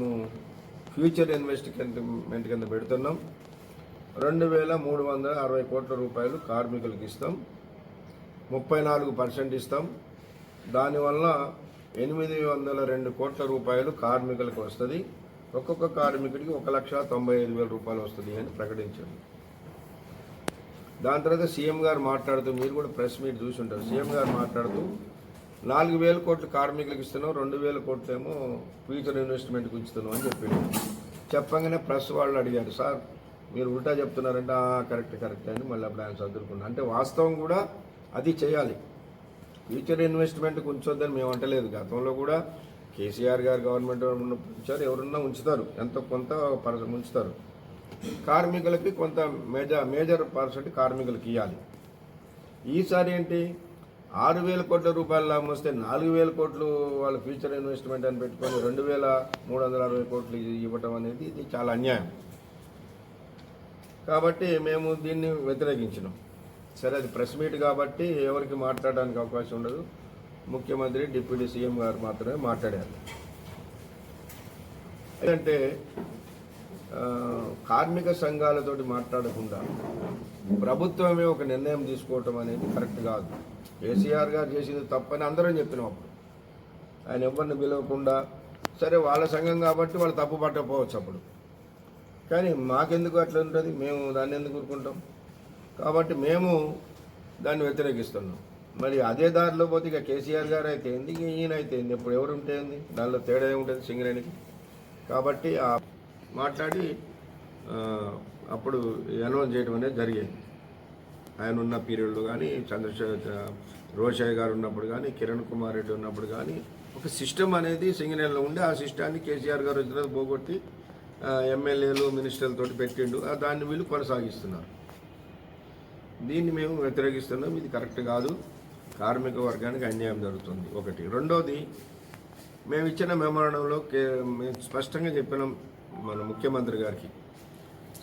మేము future investment కింద పెడుతున్నాం. రెండు వేల మూడు వందల అరవై కోట్ల రూపాయలు కార్మికులకు ఇస్తాం. ముప్పై నాలుగు పర్సెంట్ ఇస్తాం. దానివల్ల ఎనిమిది వందల రెండు కోట్ల రూపాయలు కార్మికులకు వస్తుంది. ఒక్కొక్క కార్మికుడికి ఒక లక్ష తొంభై ఐదు వేల రూపాయలు వస్తుంది అని ప్రకటించారు. దాని తర్వాత సీఎం గారు మాట్లాడుతూ మీరు కూడా ప్రెస్ మీట్ చూసి ఉంటారు. సీఎం గారు మాట్లాడుతూ నాలుగు వేల కోట్లు కార్మికులకు ఇస్తున్నాం రెండు వేల కోట్లు ఏమో ఫ్యూచర్ ఇన్వెస్ట్మెంట్కి ఉంచుతున్నాం అని చెప్పి చెప్పగానే ప్రెస్ వాళ్ళు అడిగారు సార్ మీరు ఉల్టా చెప్తున్నారంటే "ఆ, కరెక్ట్ కరెక్ట్ అని మళ్ళీ అప్పుడు ఆయన చదువుకున్నాను అంటే వాస్తవం కూడా అది చేయాలి. ఫ్యూచర్ ఇన్వెస్ట్మెంట్కి ఉంచొద్దని మేము అంటలేదు. గతంలో కూడా కేసీఆర్ గారు గవర్నమెంట్ ఉంచారు ఎవరున్నా ఉంచుతారు. ఎంతో కొంత పర్సెంట్ ఉంచుతారు. కార్మికులకి కొంత మేజర్ మేజర్ పర్సెంట్ కార్మికులకి ఇవ్వాలి ఈసారి ఏంటి? ఆరు వేల కోట్ల రూపాయలు లాభం వస్తే నాలుగు వేల కోట్లు వాళ్ళ ఫ్యూచర్ ఇన్వెస్ట్మెంట్ అని పెట్టుకొని రెండు వేల మూడు వందల అరవై కోట్లు ఇవ్వటం అనేది ఇది చాలా అన్యాయం. కాబట్టి మేము దీన్ని వ్యతిరేకించినాం. సరే అది ప్రెస్ మీట్ కాబట్టి ఎవరికి మాట్లాడడానికి అవకాశం ఉండదు. ముఖ్యమంత్రి డిప్యూటీ సీఎం గారు మాత్రమే మాట్లాడారు. ఎందుకంటే కార్మిక సంఘాలతోటి మాట్లాడకుండా ప్రభుత్వమే ఒక నిర్ణయం తీసుకోవటం అనేది కరెక్ట్ కాదు. కేసీఆర్ గారు చేసింది తప్పని అందరం చెప్పినాం అప్పుడు. ఆయన ఎవరిని పిలవకుండా సరే వాళ్ళ సంఘం కాబట్టి వాళ్ళు తప్పు పట్టకపోవచ్చు అప్పుడు. కానీ మాకెందుకు అట్లా ఉంటుంది? మేము దాన్ని ఎందుకు ఊరుకుంటాం? కాబట్టి మేము దాన్ని వ్యతిరేకిస్తున్నాం. మరి అదే దారిలో పోతే ఇక కేసీఆర్ గారు అయితే ఏంది? ఈయన అయితే ఏంది? ఇప్పుడు ఎవరు ఉంటే దానిలో తేడా ఏముంటుంది సింగరేణికి? కాబట్టి ఆ మాట్లాడి అప్పుడు అనౌన్స్ చేయడం అనేది జరిగేది. ఆయన ఉన్న పీరియడ్లో కానీ చంద్రశేఖర్ రోషయ్య గారు ఉన్నప్పుడు కానీ కిరణ్ కుమార్ రెడ్డి ఉన్నప్పుడు కానీ ఒక సిస్టమ్ అనేది సింగరేణిలో ఉండి. ఆ సిస్టాన్ని కేసీఆర్ గారు వచ్చిన పోగొట్టి ఎమ్మెల్యేలు మినిస్టర్లతో పెట్టిండు. ఆ దాన్ని వీళ్ళు కొనసాగిస్తున్నారు. దీన్ని మేము వ్యతిరేకిస్తున్నాం. ఇది కరెక్ట్ కాదు. కార్మిక వర్గానికి అన్యాయం జరుగుతుంది. ఒకటి. రెండోది మేము ఇచ్చిన మెమోరాండంలో కే మేము స్పష్టంగా చెప్పినాం మన ముఖ్యమంత్రి గారికి.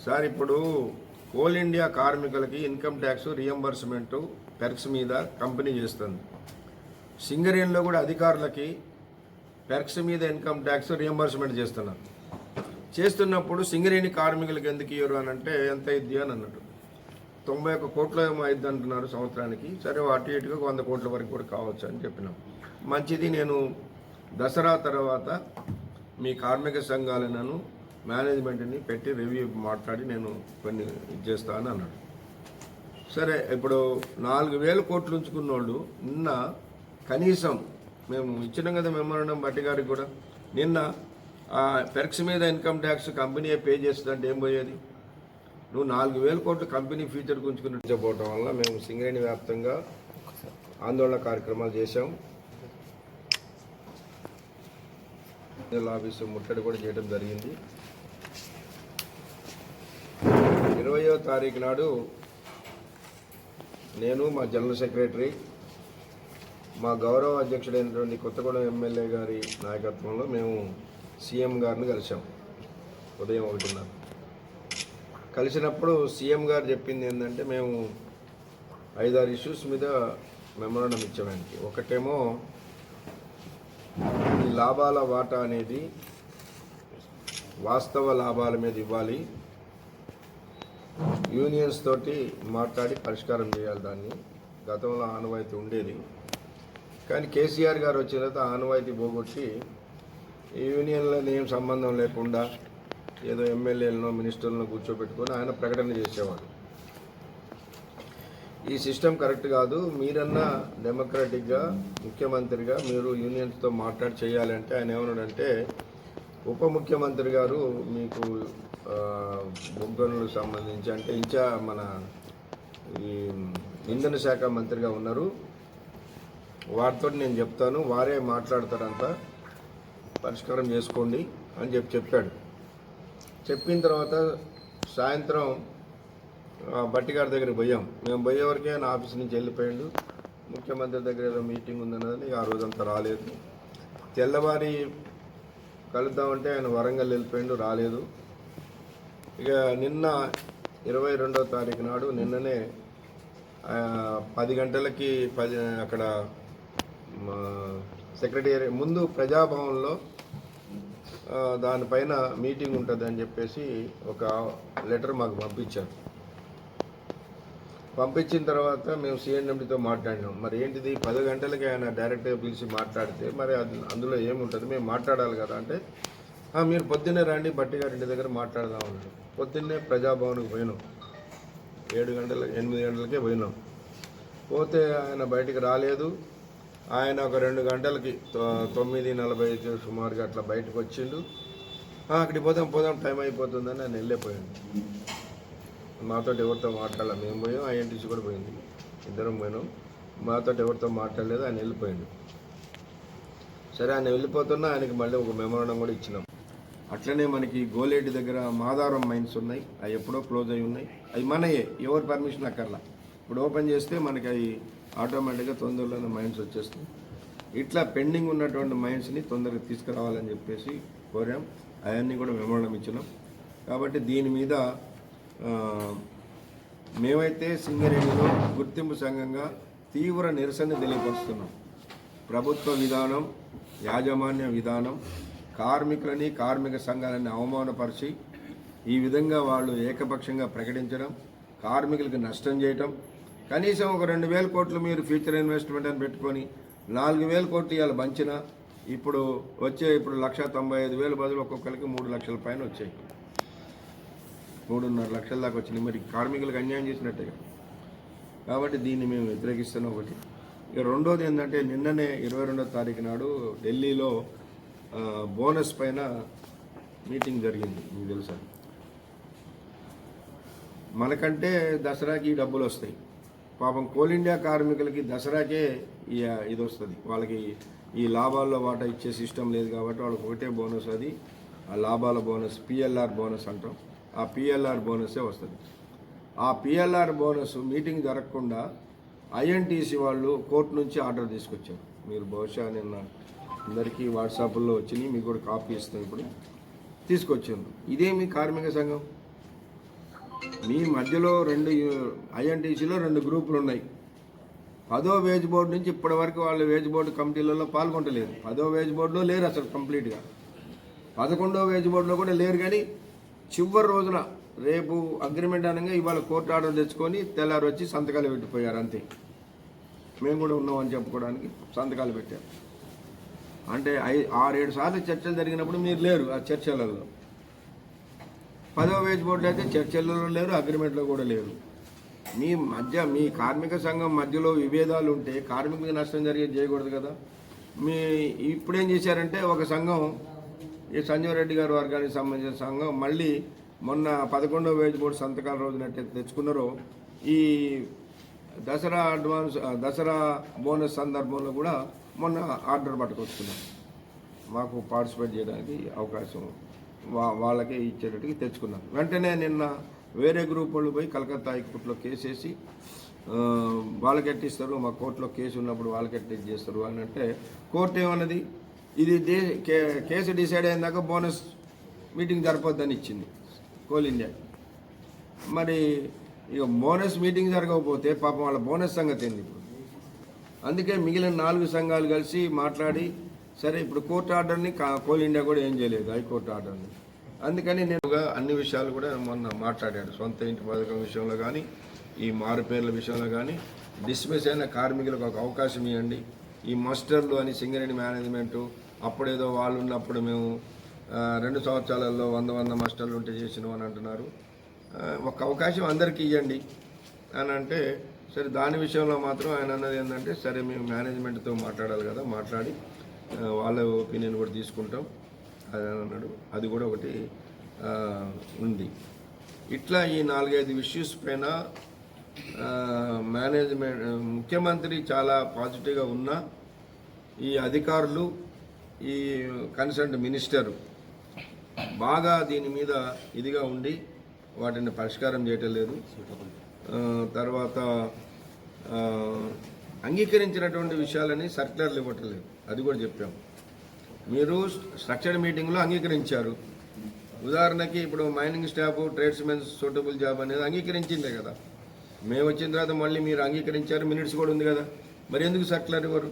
సార్ ఇప్పుడు కోల్ ఇండియా కార్మికులకి ఇన్కమ్ ట్యాక్స్ రియంబర్స్మెంట్ పెర్క్స్ మీద కంపెనీ చేస్తుంది. సింగరేణిలో కూడా అధికారులకి పెర్క్స్ మీద ఇన్కమ్ ట్యాక్స్ రియంబర్స్మెంట్ చేస్తున్నారు. చేస్తున్నప్పుడు సింగరేణి కార్మికులకి ఎందుకు ఇయ్యరు అని అంటే ఎంత ఇద్ది అని అన్నట్టు. తొంభై ఒక్క కోట్ల ఏమో అయింది అంటున్నారు సంవత్సరానికి. సరే అటు ఇటుగా వంద కోట్ల వరకు కూడా కావచ్చు అని చెప్పినాం. మంచిది నేను దసరా తర్వాత మీ కార్మిక సంఘాలను మేనేజ్మెంట్ని పెట్టి రివ్యూ మాట్లాడి నేను కొన్ని ఇది చేస్తాను అన్నాడు. సరే ఇప్పుడు నాలుగు వేల కోట్లు ఉంచుకున్న వాళ్ళు నిన్న కనీసం మేము ఇచ్చినాం కదా మెమోరండం బట్టి గారికి కూడా నిన్న ఆ పెర్క్స్ మీద ఇన్కమ్ ట్యాక్స్ కంపెనీ పే చేస్తుందంటే ఏం పోయేది? నువ్వు నాలుగు వేల కోట్లు కంపెనీ ఫ్యూచర్ గుంచుకుని పోవటం వల్ల మేము సింగరేణి వ్యాప్తంగా ఆందోళన కార్యక్రమాలు చేశాం. జనరల్ ఆఫీసు ముట్టడి కూడా చేయడం జరిగింది. ఇరవయో తారీఖు నాడు నేను మా జనరల్ సెక్రటరీ మా గౌరవ అధ్యక్షుడైనటువంటి కొత్తగూడెం ఎమ్మెల్యే గారి నాయకత్వంలో మేము సీఎం గారిని కలిసాం ఉదయం ఒకటిన్నర. కలిసినప్పుడు సీఎం గారు చెప్పింది ఏంటంటే మేము ఐదారు ఇష్యూస్ మీద మెమోరాండం ఇచ్చామండి ఒకటేమో ఈ లాభాల వాటా అనేది వాస్తవ లాభాల మీద ఇవ్వాలి. యూనియన్స్ తోటి మాట్లాడి పరిష్కారం చేయాలి దాన్ని. గతంలో ఆనవాయితీ ఉండేది. కానీ కేసీఆర్ గారు వచ్చిన తర్వాత ఆ ఆనవాయితీ పోగొట్టి ఈ యూనియన్లో ఏం సంబంధం లేకుండా ఏదో ఎమ్మెల్యేలను మినిస్టర్లను కూర్చోబెట్టుకొని ఆయన ప్రకటన చేసేవాడు. ఈ సిస్టమ్ కరెక్ట్ కాదు. మీరన్నా డెమోక్రాటిక్గా ముఖ్యమంత్రిగా మీరు యూనియన్స్తో మాట్లాడి చేయాలంటే ఆయన ఏమన్నాడంటే ఉప ముఖ్యమంత్రి గారు మీకు బొగ్గనులకు సంబంధించి అంటే ఇంకా మన ఈ ఇంధన శాఖ మంత్రిగా ఉన్నారు. వారితో నేను చెప్తాను. వారే మాట్లాడతారంతా. పరిష్కారం చేసుకోండి అని చెప్పి చెప్పాడు. చెప్పిన తర్వాత సాయంత్రం బట్టి గారి దగ్గరికి పోయాం. మేము పోయేవరకే వరకే ఆయన ఆఫీస్ నుంచి వెళ్ళిపోయాడు. ముఖ్యమంత్రి దగ్గర ఏదో మీటింగ్ ఉందన్నది ఆ రోజంతా రాలేదు. తెల్లవారి కలుద్దామంటే ఆయన వరంగల్ వెళ్ళిపోయాడు రాలేదు. ఇక నిన్న ఇరవై రెండో తారీఖు నాడు నిన్ననే పది గంటలకి పది అక్కడ సెక్రటరీ ముందు ప్రజాభవన్లో దానిపైన మీటింగ్ ఉంటుంది అని చెప్పేసి ఒక లెటర్ మాకు పంపించారు. పంపించిన తర్వాత మేము సిఎన్ఎండితో మాట్లాడినాం. మరి ఏంటిది? పది గంటలకి ఆయన డైరెక్ట్గా పిలిచి మాట్లాడితే మరి అది అందులో ఏముంటుంది? మేము మాట్లాడాలి కదా అంటే మీరు పొద్దున్నే రండి బట్టి గారింటి దగ్గర మాట్లాడదాం అన్నాడు. పొద్దున్నే ప్రజాభవన్కి పోయినాం. ఏడు గంటల ఎనిమిది గంటలకే పోయినాం. పోతే ఆయన బయటికి రాలేదు. ఆయన ఒక రెండు గంటలకి తొ- తొమ్మిది నలభై సుమారుగా అట్లా బయటకు వచ్చిండు అక్కడికి పోదాం పోదాం టైం అయిపోతుందని నేను వెళ్ళిపోయాను మాతో ఎవరితో మాట్లాడాలి. మేము పోయాం ఐఎన్టీసీ కూడా పోయింది. ఇద్దరం పోయినాం. మాతో ఎవరితో మాట్లాడలేదు ఆయన వెళ్ళిపోయింది సరే ఆయన వెళ్ళిపోతున్నా ఆయనకి మళ్ళీ ఒక మెమోరాండం కూడా ఇచ్చినాం. అట్లనే మనకి గోలేటి దగ్గర మాదారం మైన్స్ ఉన్నాయి. అవి ఎప్పుడో క్లోజ్ అయి ఉన్నాయి. అవి మనయే ఎవరి పర్మిషన్ అక్కర్లా. ఇప్పుడు ఓపెన్ చేస్తే మనకి అవి ఆటోమేటిక్గా తొందరలోనే మైన్స్ వచ్చేస్తాయి. ఇట్లా పెండింగ్ ఉన్నటువంటి మైన్స్ని తొందరగా తీసుకురావాలని చెప్పేసి కోరాం. అవన్నీ కూడా మెమోరాండం ఇచ్చినాం. కాబట్టి దీని మీద మేమైతే సింగరేణిలో గుర్తింపు సంఘంగా తీవ్ర నిరసన తెలియపరుస్తున్నాం. ప్రభుత్వ విధానం యాజమాన్య విధానం కార్మికులని కార్మిక సంఘాలని అవమానపరిచి ఈ విధంగా వాళ్ళు ఏకపక్షంగా ప్రకటించడం కార్మికులకు నష్టం చేయటం కనీసం ఒక రెండు వేల కోట్లు మీరు ఫ్యూచర్ ఇన్వెస్ట్మెంట్ అని పెట్టుకొని నాలుగు వేల కోట్లు ఇవాళ బంచిన ఇప్పుడు వచ్చే ఇప్పుడు లక్ష తొంభై ఐదు వేల బదులు ఒక్కొక్కరికి మూడు లక్షల పైన వచ్చాయి. మూడున్నర లక్షల దాకా వచ్చినాయి మరి కార్మికులకు అన్యాయం చేసినట్టే కదా. కాబట్టి దీన్ని మేము వ్యతిరేకిస్తాం ఒకటి. ఇక రెండోది ఏంటంటే నిన్ననే ఇరవై రెండో తారీఖు నాడు ఢిల్లీలో బోనస్ పైన మీటింగ్ జరిగింది. మీకు తెలుసా? మనకంటే దసరాకి డబ్బులు వస్తాయి. పాపం కోల్ ఇండియా కార్మికులకి దసరాకే ఇది వస్తుంది. వాళ్ళకి ఈ లాభాల్లో వాటా ఇచ్చే సిస్టమ్ లేదు కాబట్టి వాళ్ళకి ఒకటే బోనస్ అది. ఆ లాభాల బోనస్ పిఎల్ఆర్ బోనస్ అంటాం. ఆ పిఎల్ఆర్ బోనసే వస్తుంది. ఆ పిఎల్ఆర్ బోనస్ మీటింగ్ జరగకుండా ఐఎన్టీసీ వాళ్ళు కోర్టు నుంచి ఆర్డర్ తీసుకొచ్చారు. మీరు బహుశా నిన్న అందరికీ వాట్సాప్లో వచ్చినాయి మీకు కూడా కాపీ ఇస్తాం ఇప్పుడు. తీసుకొచ్చారు. ఇదేమి కార్మిక సంఘం. మీ మధ్యలో రెండు ఐఎన్టీసీలో రెండు గ్రూపులు ఉన్నాయి. పదో వేజ్ బోర్డు నుంచి ఇప్పటి వరకు వాళ్ళు వేజ్ బోర్డు కమిటీలలో పాల్గొంటలేదు. పదో వేజ్ బోర్డులో లేరు అసలు కంప్లీట్గా. పదకొండో వేజ్ బోర్డులో కూడా లేరు కానీ చివరి రోజున రేపు అగ్రిమెంట్ అనగా ఇవాళ కోర్టు ఆర్డర్ తెచ్చుకొని తెల్లారి వచ్చి సంతకాలు పెట్టిపోయారు అంతే. మేము కూడా ఉన్నామని చెప్పుకోవడానికి సంతకాలు పెట్టారు. అంటే ఐ ఆరేడు సార్లు చర్చలు జరిగినప్పుడు మీరు లేరు ఆ చర్చలలో. పదవ వేజ్ బోర్డులో అయితే చర్చలలో లేరు అగ్రిమెంట్లో కూడా లేరు. మీ మధ్య మీ కార్మిక సంఘం మధ్యలో విభేదాలు ఉంటే కార్మికులకు నష్టం జరిగేది చేయకూడదు కదా. మీ ఇప్పుడేం చేశారంటే ఒక సంఘం ఈ సంజీవ్ రెడ్డి వర్గానికి సంబంధించిన సంఘం మళ్ళీ మొన్న పదకొండవ వేజ్ బోర్డు సంతకాల రోజున ఎట్లయితే తెచ్చుకున్నారో ఈ దసరా అడ్వాన్స్ దసరా బోనస్ సందర్భంలో కూడా మొన్న ఆర్డర్ పట్టుకొచ్చుకున్నాం మాకు పార్టిసిపేట్ చేయడానికి అవకాశం వా వాళ్ళకే ఇచ్చేటట్టుగా తెచ్చుకున్నాం వెంటనే నిన్న వేరే గ్రూప్ వాళ్ళు పోయి కలకత్తా హైకోర్టులో కేసేసి వేసి మా కోర్టులో కేసు ఉన్నప్పుడు వాళ్ళకెట్టి చేస్తారు? అని అంటే కోర్టు ఏమన్నది? ఇది కే- కేసు డిసైడ్ అయిన బోనస్ మీటింగ్ జరపొద్దని ఇచ్చింది కోల్ ఇండియా. మరి ఇక బోనస్ మీటింగ్ జరగకపోతే పాపం వాళ్ళ బోనస్ సంగతి ఏంది ఇప్పుడు? అందుకే మిగిలిన నాలుగు సంఘాలు కలిసి మాట్లాడి సరే ఇప్పుడు కోర్టు ఆర్డర్ని కా- కోల్ ఇండియా కూడా ఏం చేయలేదు హైకోర్టు ఆర్డర్ని. అందుకని నేను అన్ని విషయాలు కూడా మొన్న మాట్లాడాడు సొంత ఇంటి పథకం విషయంలో కానీ ఈ మారుపేర్ల విషయంలో కానీ డిస్మిస్ అయిన కార్మికులకు ఒక అవకాశం ఇవ్వండి. ఈ మస్టర్లు అని సింగరేణి మేనేజ్మెంటు అప్పుడేదో వాళ్ళు ఉన్నప్పుడు మేము రెండు సంవత్సరాలలో వంద వంద మస్టర్లు ఉంటే చేసినాం అని అంటున్నారు. ఒక అవకాశం అందరికీ ఇవ్వండి అని అంటే సరే దాని విషయంలో మాత్రం ఆయన అన్నది ఏంటంటే సరే మేము మేనేజ్మెంట్తో మాట్లాడాలి కదా మాట్లాడి వాళ్ళ ఒపీనియన్ కూడా తీసుకుంటాం అని అన్నాడు. అది కూడా ఒకటి ఉంది. ఇట్లా ఈ నాలుగైదు ఇష్యూస్ పైన మేనేజ్మెంట్ ముఖ్యమంత్రి చాలా పాజిటివ్గా ఉన్నా ఈ అధికారులు ఈ కన్సర్న్ మినిస్టర్ బాగా దీని మీద ఇదిగా ఉండి వాటిని పరిష్కారం చేయటం లేదు. తర్వాత అంగీకరించినటువంటి విషయాలని సర్క్యులర్లు ఇవ్వటం లేదు. అది కూడా చెప్పాం. మీరు స్ట్రక్చర్ మీటింగ్లో అంగీకరించారు. ఉదాహరణకి ఇప్పుడు mining staff tradesmens suitable job అనేది అంగీకరించిందే కదా. మేము వచ్చిన తర్వాత మళ్ళీ మీరు అంగీకరించారు మినిట్స్ కూడా ఉంది కదా. మరి ఎందుకు సర్క్యులర్ ఇవ్వరు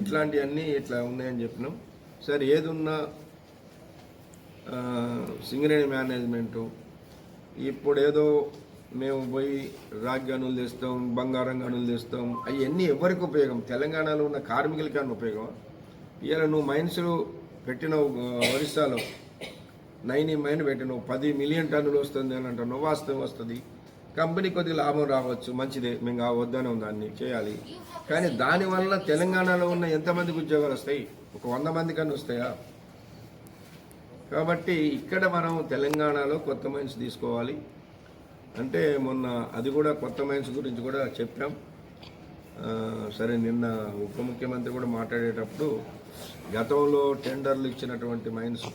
ఇట్లాంటివన్నీ ఇట్లా ఉన్నాయని చెప్పినాం. సార్ ఏది ఉన్నా సింగరేణి మేనేజ్మెంటు ఇప్పుడు ఏదో మేము పోయి రాగి గనులు తెస్తాం బంగారం గనులు తెస్తాం అవన్నీ ఎవరికి ఉపయోగం? తెలంగాణలో ఉన్న కార్మికులకి అని ఉపయోగం ఇవాళ నువ్వు మైన్స్లో పెట్టినవు ఒరిస్సాలో నైన్ మైన్ పెట్టినవు పది మిలియన్ టన్నులు వస్తుంది అని అంటున్నావు వాస్తవం వస్తుంది. కంపెనీ కొద్దిగా లాభం రావచ్చు మంచిదే. మేము వద్దనే దాన్ని చేయాలి. కానీ దానివల్ల తెలంగాణలో ఉన్న ఎంతమందికి ఉద్యోగాలు వస్తాయి? ఒక వంద మంది కన్నా వస్తాయా? కాబట్టి ఇక్కడ మనం తెలంగాణలో కొత్త మైన్స్ తీసుకోవాలి. అంటే మొన్న అది కూడా కొత్త మైన్స్ గురించి కూడా చెప్పాం. సరే నిన్న ఉప ముఖ్యమంత్రి కూడా మాట్లాడేటప్పుడు గతంలో టెండర్లు ఇచ్చినటువంటి మైన్స్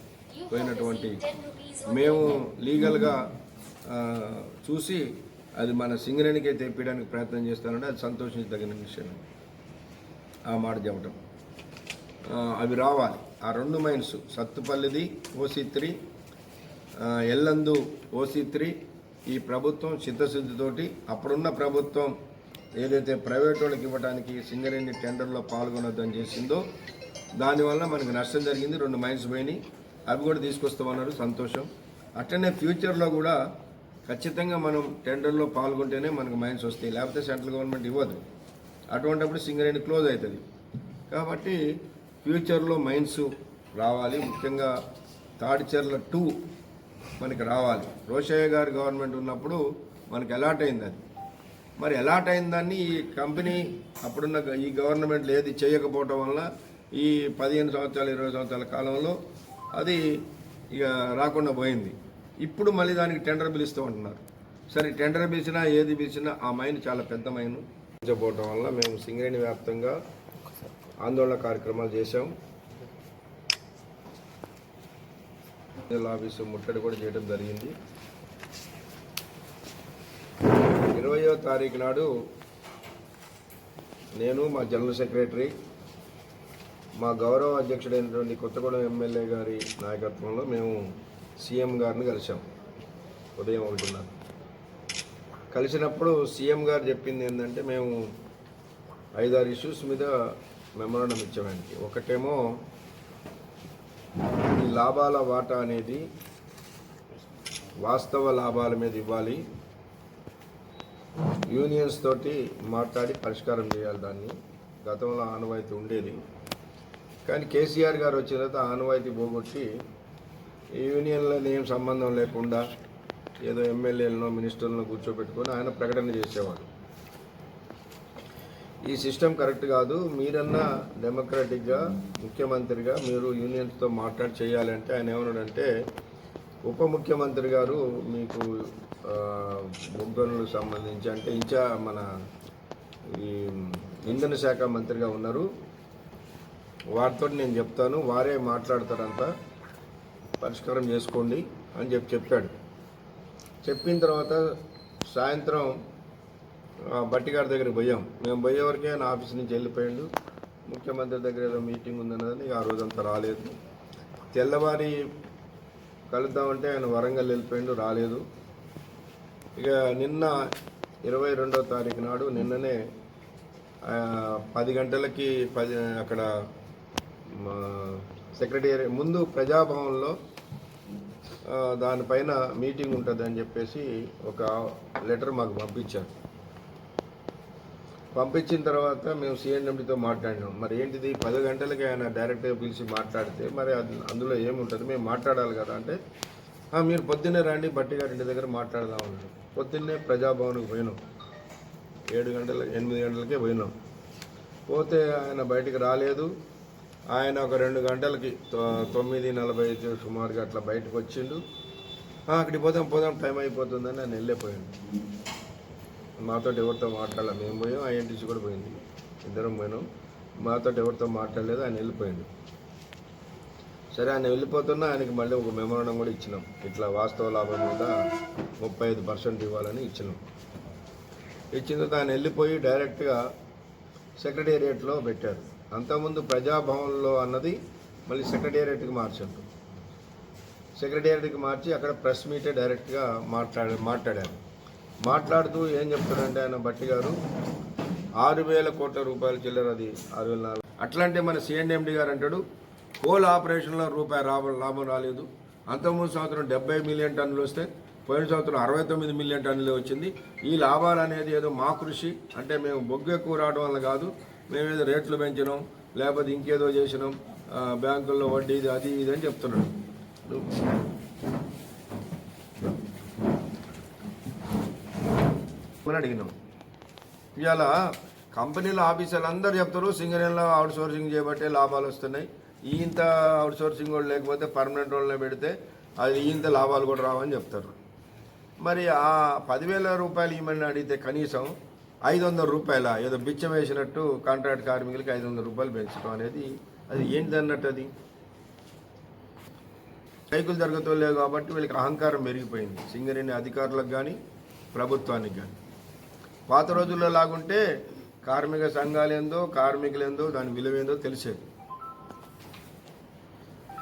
పోయినటువంటి మేము లీగల్గా చూసి అది మన సింగరేణికే తెప్పించడానికి ప్రయత్నం చేస్తానంటే అది సంతోషించదగిన విషయం. ఆ మాట చెప్పటం. అవి రావాలి. ఆ రెండు mines సత్తుపల్లిది OC three Yellandu OC three ఈ ప్రభుత్వం చిత్తశుద్ధితోటి అప్పుడున్న ప్రభుత్వం ఏదైతే ప్రైవేట్ వాళ్ళకి ఇవ్వడానికి సింగరేణి టెండర్లో పాల్గొనొద్దని చేసిందో దానివల్ల మనకి నష్టం జరిగింది. రెండు మైన్స్ పోయినాయి. అవి కూడా తీసుకొస్తామన్నారు. సంతోషం. అట్లనే ఫ్యూచర్లో కూడా ఖచ్చితంగా మనం టెండర్లో పాల్గొంటేనే మనకు మైన్స్ వస్తాయి. లేకపోతే సెంట్రల్ గవర్నమెంట్ ఇవ్వదు. అటువంటిప్పుడు సింగరేణి క్లోజ్ అవుతుంది. కాబట్టి ఫ్యూచర్లో మైన్స్ రావాలి. ముఖ్యంగా తాడిచెర్ల టూ మనకి రావాలి. రోషయ్య గారి గవర్నమెంట్ ఉన్నప్పుడు మనకి అలాట్ అయింది అది. మరి అలాట్ అయిన దాన్ని ఈ కంపెనీ అప్పుడున్న ఈ గవర్నమెంట్ ఏది చేయకపోవటం వల్ల ఈ పదిహేను సంవత్సరాలు ఇరవై సంవత్సరాల కాలంలో అది ఇక రాకుండా పోయింది. ఇప్పుడు మళ్ళీ దానికి టెండర్ పిలుస్తూ ఉంటున్నారు. సరే టెండర్ పిలిచినా ఏది పిలిచినా ఆ మైన్ చాలా పెద్ద మైన్. పోవటం వల్ల మేము సింగరేణి వ్యాప్తంగా ఆందోళన కార్యక్రమాలు చేశాం. జిల్లా ఆఫీసు ముట్టడి కూడా చేయడం జరిగింది. ఇరవయో తారీఖు నాడు నేను మా జనరల్ సెక్రటరీ మా గౌరవ అధ్యక్షుడైనటువంటి కొత్తగూడెం ఎమ్మెల్యే గారి నాయకత్వంలో మేము సీఎం గారిని కలిసాం ఉదయం ఒకటిన్నర. కలిసినప్పుడు సీఎం గారు చెప్పింది ఏంటంటే మేము ఐదారు ఇష్యూస్ మీద మెమోరాండం ఇచ్చామండి ఒకటేమో ఈ లాభాల వాటా అనేది వాస్తవ లాభాల మీద ఇవ్వాలి. యూనియన్స్ తోటి మాట్లాడి పరిష్కారం చేయాలి దాన్ని. గతంలో ఆనవాయితీ ఉండేది. కానీ కేసీఆర్ గారు వచ్చిన తర్వాత ఆనవాయితీ పోగొట్టి ఈ ఏం సంబంధం లేకుండా ఏదో ఎమ్మెల్యేలను మినిస్టర్లను కూర్చోబెట్టుకొని ఆయన ప్రకటన చేసేవాడు. ఈ సిస్టమ్ కరెక్ట్ కాదు. మీరన్నా డెమోక్రాటిక్గా ముఖ్యమంత్రిగా మీరు యూనియన్స్తో మాట్లాడి చేయాలంటే ఆయన ఏమన్నాడంటే ఉప ముఖ్యమంత్రి గారు మీకు బొగ్గనులకు సంబంధించి అంటే ఇంకా మన ఈ ఇంధన శాఖ మంత్రిగా ఉన్నారు. వారితో నేను చెప్తాను. వారే మాట్లాడతారంతా. పరిష్కారం చేసుకోండి అని చెప్పి చెప్పాడు. చెప్పిన తర్వాత సాయంత్రం ఆ, బట్టి గారి దగ్గరికి పోయాం. మేము పోయే వరకే ఆయన ఆఫీస్ నుంచి వెళ్ళిపోయాడు. ముఖ్యమంత్రి దగ్గర ఏదో మీటింగ్ ఉందన్నది ఆ రోజంతా రాలేదు. తెల్లవారి కలుద్దామంటే ఆయన వరంగల్ వెళ్ళిపోయిండు రాలేదు. ఇక నిన్న ఇరవై రెండో తారీఖు నాడు నిన్ననే పది గంటలకి పది అక్కడ సెక్రటేరియట్ ముందు ప్రజాభవన్లో దానిపైన మీటింగ్ ఉంటుంది అని చెప్పేసి ఒక లెటర్ మాకు పంపించారు. పంపించిన తర్వాత మేము సిఎన్ఎండితో మాట్లాడినాం. మరి ఏంటిది? పది గంటలకి ఆయన డైరెక్ట్గా పిలిచి మాట్లాడితే మరి అది అందులో ఏముంటుంది? మేము మాట్లాడాలి కదా అంటే మీరు పొద్దున్నే రండి బట్టి గారి ఇంటి దగ్గర మాట్లాడదాం అన్నాడు పొద్దున్నే ప్రజాభవన్కి పోయినాం. ఏడు గంటల ఎనిమిది గంటలకే పోయినాం. పోతే ఆయన బయటికి రాలేదు. ఆయన ఒక రెండు గంటలకి తొ- తొమ్మిది నలభై ఐదు సుమారుగా అట్లా బయటకు వచ్చిండు. అక్కడికి పోదాం పోదాం టైం అయిపోతుందని ఆయన వెళ్ళిపోయాడు. మాతో ఎవరితో మాట్లాడాలి మేము పోయాం ఐఎన్టీసీ కూడా పోయింది. ఇద్దరం పోయినాం. మాతో ఎవరితో మాట్లాడలేదు ఆయన వెళ్ళిపోయాడు. సరే ఆయన వెళ్ళిపోతున్నా ఆయనకి మళ్ళీ ఒక మెమోరాండం కూడా ఇచ్చినాం. ఇట్లా వాస్తవ లాభం మీద ముప్పై ఐదు పర్సెంట్ ఇవ్వాలని ఇచ్చినాం. ఇచ్చిన తర్వాత ఆయన వెళ్ళిపోయి డైరెక్ట్గా సెక్రటేరియట్లో పెట్టారు. అంతకుముందు ప్రజాభవన్లో అన్నది మళ్ళీ సెక్రటేరియట్కి మార్చారు సెక్రటేరియట్కి మార్చి అక్కడ ప్రెస్ మీటే డైరెక్ట్గా మాట్లాడ మాట్లాడారు. మాట్లాడుతూ ఏం చెప్తారంటే ఆయన బట్టి గారు ఆరు వేల కోట్ల రూపాయల చిల్లర అది ఆరు వేల నాలుగు. అట్లాంటి మన సిఎండిఎండి గారు అంటాడు కోల్ ఆపరేషన్లో రూపాయి లాభం లాభం రాలేదు. అంతకుముందు సంవత్సరం డెబ్బై మిలియన్ టన్నులు వస్తే పోయిన సంవత్సరం అరవై తొమ్మిది మిలియన్ టన్నులు వచ్చింది. ఈ లాభాలు అనేది ఏదో మా కృషి అంటే మేము బొగ్గు ఎక్కువ రావడం వల్ల కాదు మేము ఏదో రేట్లు పెంచినాం లేకపోతే ఇంకేదో చేసినాం బ్యాంకుల్లో వడ్డీ ఇది అది ఇది అని చెప్తున్నాడు. అని అడిగినాం. ఇవాళ కంపెనీల ఆఫీసర్లు అందరూ చెప్తారు సింగరేణిలో అవుట్ సోర్సింగ్ చేయబట్టే లాభాలు వస్తున్నాయి. ఈంత అవుట్ సోర్సింగ్ వాళ్ళు లేకపోతే పర్మనెంట్ వాళ్ళని పెడితే అది ఇంత లాభాలు కూడా రావని చెప్తారు మరి ఆ పదివేల రూపాయలు ఇవ్వమని అడిగితే కనీసం ఐదు వందల రూపాయల ఏదో బిచ్చం వేసినట్టు కాంట్రాక్ట్ కార్మికులకి ఐదు వందల రూపాయలు పెంచడం అనేది అది ఏంటి అన్నట్టు అది? సైకిల్ జరుగుతూ లేవు కాబట్టి వీళ్ళకి అహంకారం పెరిగిపోయింది. సింగరేణి అధికారులకు కానీ ప్రభుత్వానికి కానీ పాత రోజుల్లో లాగుంటే కార్మిక సంఘాలేందో కార్మికులేందో దాని విలువేందో తెలిసేది.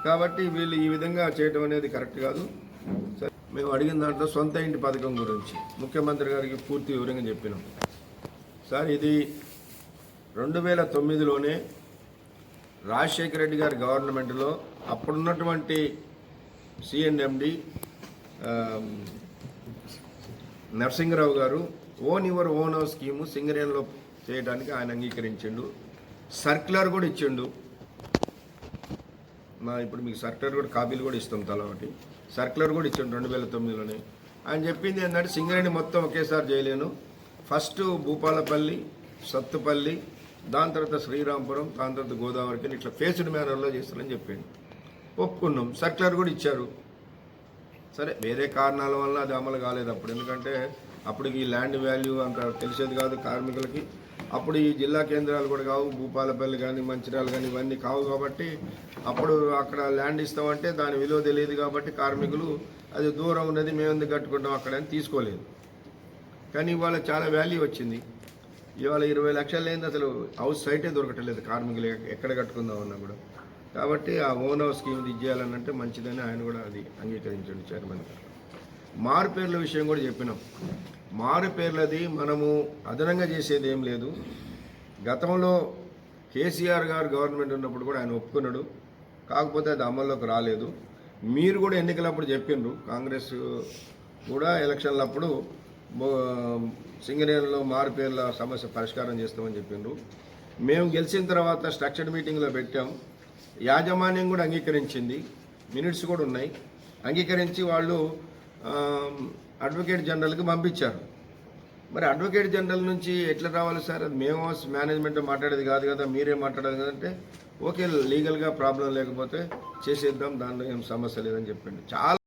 కాబట్టి వీళ్ళు ఈ విధంగా చేయటం అనేది కరెక్ట్ కాదు. సరే మేము అడిగిన దాంట్లో సొంత ఇంటి పథకం గురించి ముఖ్యమంత్రి గారికి పూర్తి వివరంగా చెప్పినాం. సార్ ఇది రెండు వేల తొమ్మిదిలోనే రాజశేఖర రెడ్డి గారి గవర్నమెంట్లో అప్పుడున్నటువంటి CMD Narasimha Rao garu own your own house scheme సింగరేణిలో చేయడానికి ఆయన అంగీకరించిండు. సర్క్యులర్ కూడా ఇచ్చిండు. మా ఇప్పుడు మీకు సర్క్యులర్ కూడా కాపీలు కూడా ఇస్తాం తల ఒకటి. సర్క్యులర్ కూడా ఇచ్చిండు రెండు వేల తొమ్మిదిలోనే ఆయన చెప్పింది ఏంటంటే సింగరేణి మొత్తం ఒకేసారి చేయలేను. ఫస్ట్ భూపాలపల్లి సత్తుపల్లి దాని తర్వాత శ్రీరాంపురం దాని తర్వాత గోదావరికి ఇట్లా ఫేస్డ్ మేనర్లో చేస్తారని చెప్పింది ఒప్పుకున్నాం. సర్క్యులర్ కూడా ఇచ్చారు. సరే వేరే కారణాల వల్ల అది అమలు కాలేదు అప్పుడు. ఎందుకంటే అప్పుడు ఈ ల్యాండ్ వాల్యూ అంత తెలిసేది కాదు కార్మికులకి. అప్పుడు ఈ జిల్లా కేంద్రాలు కూడా కావు భూపాలపల్లి కానీ మంచిర్యాలు కానీ ఇవన్నీ కావు కాబట్టి అప్పుడు అక్కడ ల్యాండ్ ఇస్తామంటే దాని విలువ తెలియదు కాబట్టి కార్మికులు అది దూరం ఉన్నది మేము ఎందుకు కట్టుకుంటాం అక్కడ అని తీసుకోలేదు. కానీ ఇవాళ చాలా వాల్యూ వచ్చింది. ఇవాళ ఇరవై లక్షలు లేని అసలు హౌస్ సైటే దొరకట్లేదు. కార్మికులు ఎక్కడ కట్టుకుందాం అన్నా కూడా. కాబట్టి ఆ ఓన్ హౌస్ స్కీమ్ ఇది చేయాలని అంటే మంచిదని ఆయన కూడా అది అంగీకరించండి చైర్మన్ గారు మారు పేర్ల విషయం కూడా చెప్పినాం. మారు పేర్లది మనము అదనంగా చేసేది ఏం లేదు. గతంలో కేసీఆర్ గారు గవర్నమెంట్ ఉన్నప్పుడు కూడా ఆయన ఒప్పుకున్నాడు. కాకపోతే అది అమల్లోకి రాలేదు. మీరు కూడా ఎన్నికలప్పుడు చెప్పిండ్రు. కాంగ్రెస్ కూడా ఎలక్షన్లప్పుడు సింగరేణిలో మారుపేర్ల సమస్య పరిష్కారం చేస్తామని చెప్పిండ్రు. మేము గెలిచిన తర్వాత స్ట్రక్చర్డ్ మీటింగ్లో పెట్టాం. యాజమాన్యం కూడా అంగీకరించింది. మినిట్స్ కూడా ఉన్నాయి. అంగీకరించి వాళ్ళు అడ్వకేట్ జనరల్కి పంపించారు. మరి అడ్వకేట్ జనరల్ నుంచి ఎట్లా రావాలి సార్? అది మేము మేనేజ్మెంట్ మాట్లాడేది కాదు కదా మీరే మాట్లాడేది కదంటే ఓకే లీగల్గా ప్రాబ్లం లేకపోతే చేసేద్దాం దానిలో ఏం సమస్య లేదని చెప్పండి. చాలా